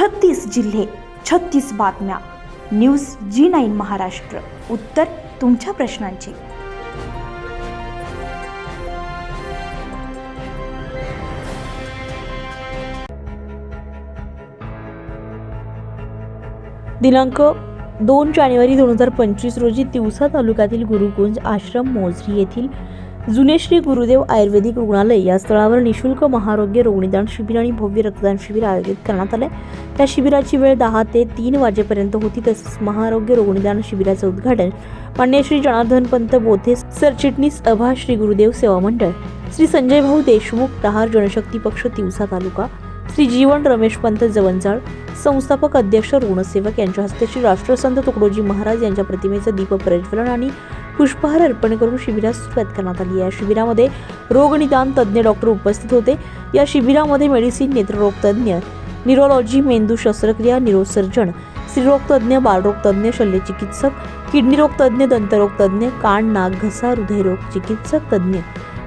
छत्तीस जिल्हे छत्तीस बातम्या. News G nine Maharashtra. उत्तर तुमच्या प्रश्नांची. दिनांक दोन जानेवारी दोन हजार पंचवीस रोजी तिवसा तालुक्यातील गुरुकुंज आश्रम मोझरी येथील जुने श्री गुरुदेव आयुर्वेदिक रुग्णालय या स्थळावर निशुल्क महारोग्य रोगनिदान शिबिर आणि भव्य रक्तदान शिबिर आयोजित करण्यात आले त्या शिबिराची वेळ दहा ते तीन वाजेपर्यंत होती. तसेच महारोग्य रोगनिदान शिबिराचं उद्घाटन मान्य श्री जनार्दन पंत बोथे सरचिटणीस अभा श्री गुरुदेव सेवा मंडळ श्री संजय भाऊ देशमुख प्रहार जनशक्ती पक्ष तिवसा तालुका श्री जीवन रमेश पंत जवंजाळ संस्थापक अध्यक्ष ऋणसेवक यांच्या हस्ते श्री राष्ट्रसंत तुकडोजी महाराज यांच्या प्रतिमेचं दीप प्रज्वलन आणि पुष्पहार अर्पण करून शिबिरास सुरुवात करण्यात आली. या शिबिरामध्ये रोगनिदान तज्ज्ञ डॉक्टर उपस्थित होते. या शिबिरामध्ये मेडिसिन नेत्ररोग तज्ज्ञ न्यूरोलॉजी मेंदू शस्त्रक्रिया न्यूरोसर्जन स्त्रीरोग तज्ज्ञ बालरोग तज्ज्ञ शल्यचिकित्सक किडनी रोग तज्ज्ञ दंतरोग तज्ज्ञ कान नाक घसा हृदयरोग चिकित्सक तज्ज्ञ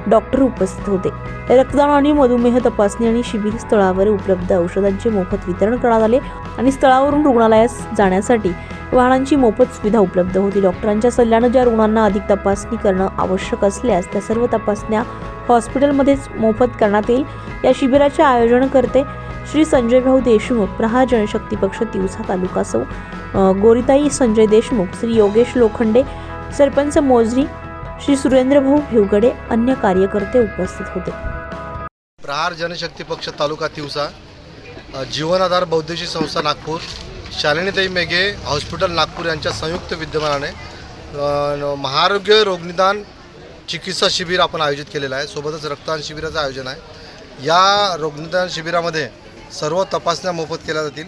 डॉक्टर उपस्थित होते. रक्तदान आणि मधुमेह तपासणी आणि शिबिर स्थळावर उपलब्ध औषधांचे मोफत वितरण करण्यात आले आणि स्थळावरून रुग्णालयास जाण्यासाठी वाहनांची मोफत सुविधा उपलब्ध होती. डॉक्टरांच्या सल्ल्यानं ज्या रुग्णांना अधिक तपासणी करणं आवश्यक असल्यास त्या सर्व तपासण्या हॉस्पिटलमध्येच मोफत करण्यात येईल. या शिबिराचे आयोजन करते श्री संजय भाऊ देशमुख प्रहार जनशक्ती पक्ष तिवसा तालुका सौ गोरिताई संजय देशमुख श्री योगेश लोखंडे सरपंच मोजरी श्री सुरेंद्रभाऊ भिवगडे अन्य कार्यकर्ते उपस्थित होते. प्रहार जनशक्ती पक्ष तालुका तिवसा जीवनाधार जीवन आधार बौद्धिशी संस्था नागपूर शालिनीताई मेघे हॉस्पिटल नागपूर यांच्या संयुक्त विद्यमानाने महारोग्य महाआरोग्य रोगनिदान चिकित्सा शिबिर आपण आयोजित केलेलं आहे. सोबतच रक्तदान शिबिराचं आयोजन आहे. या रोगनिदान शिबिरामध्ये सर्व तपासण्या मोफत केल्या जातील.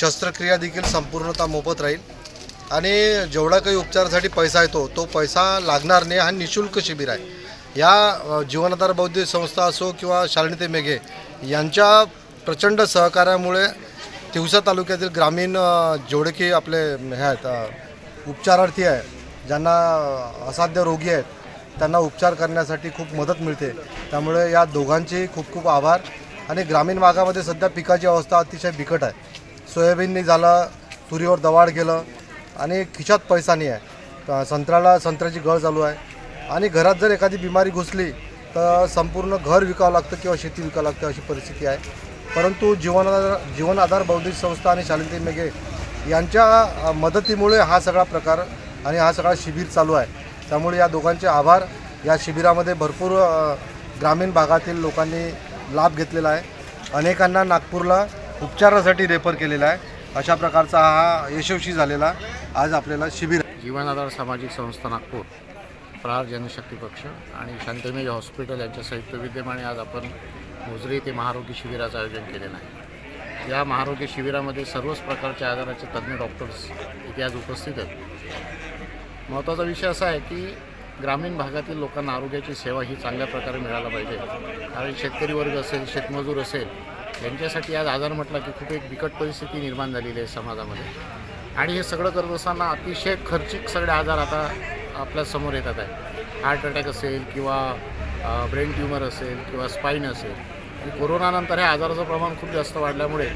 शस्त्रक्रिया देखील संपूर्णतः मोफत राहील. आणि जेवढा काही उपचारासाठी पैसा येतो तो पैसा लागणार नाही हा निशुल्क शिबिर आहे. या जीवनाधार बौद्धिक संस्था असो किंवा शालिनीते मेघे यांच्या प्रचंड सहकार्यामुळे तिवसा तालुक्यातील ग्रामीण जेवढे की आपले हे आहेत उपचारार्थी आहे ज्यांना असाध्य रोगी आहेत त्यांना उपचार करण्यासाठी खूप मदत मिळते. त्यामुळे या दोघांचे खूप खूप आभार. आणि ग्रामीण भागामध्ये सध्या पिकाची अवस्था अतिशय बिकट आहे. सोयाबीननी झालं तुरीवर दवाड गेलं आणि खिशात पैसा नाही आहे. संत्र्याला संत्र्याची गळ चालू आहे. आणि घरात जर एखादी बिमारी घुसली तर संपूर्ण घर विकावं लागतं किंवा शेती विकावं लागतं अशी परिस्थिती आहे. परंतु जीवन आधार जीवन आधार बौद्धिक संस्था आणि शालिनी मेघे यांच्या मदतीमुळे हा सगळा प्रकार आणि हा सगळा शिबिर चालू आहे. त्यामुळे या दोघांचे आभार. या शिबिरामध्ये भरपूर ग्रामीण भागातील लोकांनी लाभ घेतलेला आहे. अनेकांना नागपूरला उपचारासाठी रेफर केलेला आहे. अशा प्रकारचा हा यशस्वी झालेला आज आपल्याला शिबिर जीवन आधार सामाजिक संस्था नागपूर प्रहार जनशक्ती पक्ष आणि शांतमेज हॉस्पिटल यांच्या संयुक्त विद्यमाने आज आपण मुजरे येथे महारोग्य शिबिराचं आयोजन केलेलं आहे. या महारोग्य शिबिरामध्ये सर्वच प्रकारच्या आजाराचे तज्ज्ञ डॉक्टर्स इथे आज उपस्थित आहेत. महत्त्वाचा विषय असा आहे की ग्रामीण भागातील लोकांना आरोग्याची सेवा ही चांगल्या प्रकारे मिळायला पाहिजे. कारण शेतकरी वर्ग असेल शेतमजूर असेल यांच्यासाठी आज आजार म्हटला की खूप एक बिकट परिस्थिती निर्माण झालेली आहे समाजामध्ये. आणि हे सगळं करत असताना अतिशय खर्चिक सगळे आजार आता आपल्यासमोर येतात आहे. हार्ट अटॅक असेल किंवा ब्रेन ट्युमर असेल किंवा स्पाईन असेल आणि कोरोनानंतर हे आजाराचं प्रमाण खूप जास्त वाढल्यामुळे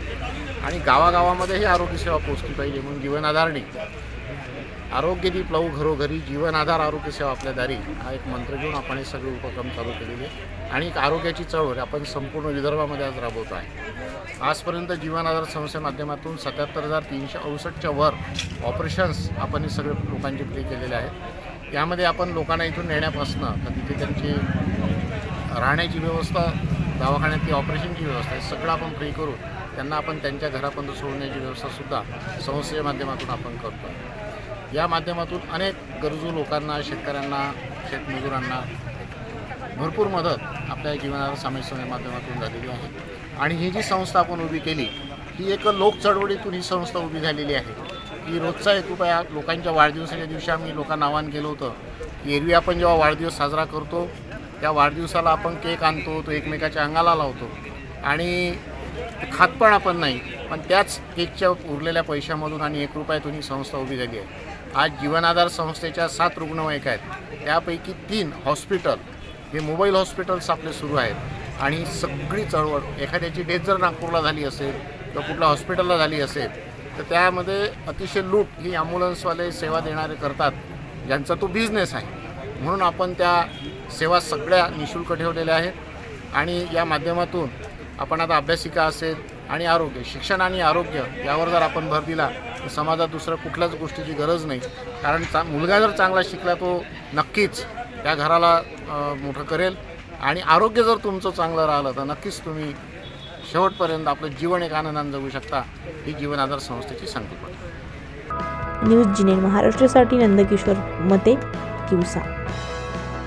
आणि गावागावामध्येही आरोग्यसेवा पोचली पाहिजे म्हणून जीवन आधारणी आरोग्य दीप लावू घरोघरी जीवन आधार आरोग्य सेवा आपल्या दारी हा एक मंत्र घेऊन आपण हे सगळे उपक्रम चालू केलेले. आहे आणि एक आरोग्याची चळवळ आपण संपूर्ण विदर्भामध्ये आज राबवतो आहे. आजपर्यंत जीवन आधार माध्यमातून सत्याहत्तर हजार तीनशे अडुसष्टच्या वर ऑपरेशन्स आपण हे सगळे लोकांचे फ्री केलेले आहेत. यामध्ये आपण लोकांना इथून नेण्यापासनं तर तिथे त्यांची राहण्याची व्यवस्था दवाखान्यातली ऑपरेशनची व्यवस्था हे सगळं आपण फ्री करू त्यांना आपण त्यांच्या घरापर्यंत सोडण्याची व्यवस्थासुद्धा संस्थेच्या माध्यमातून आपण करतो या माध्यमातून अनेक गरजू लोकांना शेतकऱ्यांना शेतमजुरांना भरपूर मदत आपल्या जीवनावर सामाजिक माध्यमातून झालेली आहे. आणि ही जी संस्था आपण उभी केली ही एक लोक चळवळीतून ही संस्था उभी झालेली आहे. की रोजचा एक रुपया लोकांच्या वाढदिवसाच्या दिवशी आम्ही लोकांना आवाहन केलं होतं की एरवी आपण जेव्हा वाढदिवस साजरा करतो त्या वाढदिवसाला आपण केक आणतो तो एकमेकाच्या अंगाला लावतो. आणि खात पण आपण नाही पण त्याच केकच्या उरलेल्या पैशामधून आणि एक रुपयातून ही संस्था उभी झाली आहे. आज जीवनाधार संस्थेच्या सात रुग्णवाहिका आहेत. त्यापैकी तीन हॉस्पिटल हे मोबाईल हॉस्पिटल्स आपले सुरू आहेत. आणि सगळी चळवळ एखाद्याची डेथ जर नागपूरला झाली असेल किंवा कुठल्या हॉस्पिटलला झाली असेल तर त्यामध्ये अतिशय लूट ही ॲम्ब्युलन्सवाले सेवा देणारे करतात ज्यांचा तो बिझनेस आहे. म्हणून आपण त्या सेवा सगळ्या निशुल्क ठेवलेल्या आहेत. आणि या माध्यमातून आपण आता अभ्यासिका असेल आणि आरोग्य शिक्षण आणि आरोग्य यावर जर आपण भर दिला समाजात दुसऱ्या कुठल्याच गोष्टीची गरज नाही. कारण चा मुलगा जर चांगला शिकला तो नक्कीच त्या घराला मोठं करेल. आणि आरोग्य जर तुमचं चांगलं राहिलं तर नक्कीच तुम्ही शेवटपर्यंत आपलं जीवन एक आनंदाने जगू शकता ही जीवन आधार संस्थेची संकल्पना. न्यूज जिने महाराष्ट्रासाठी नंदकिशोर मते किवसा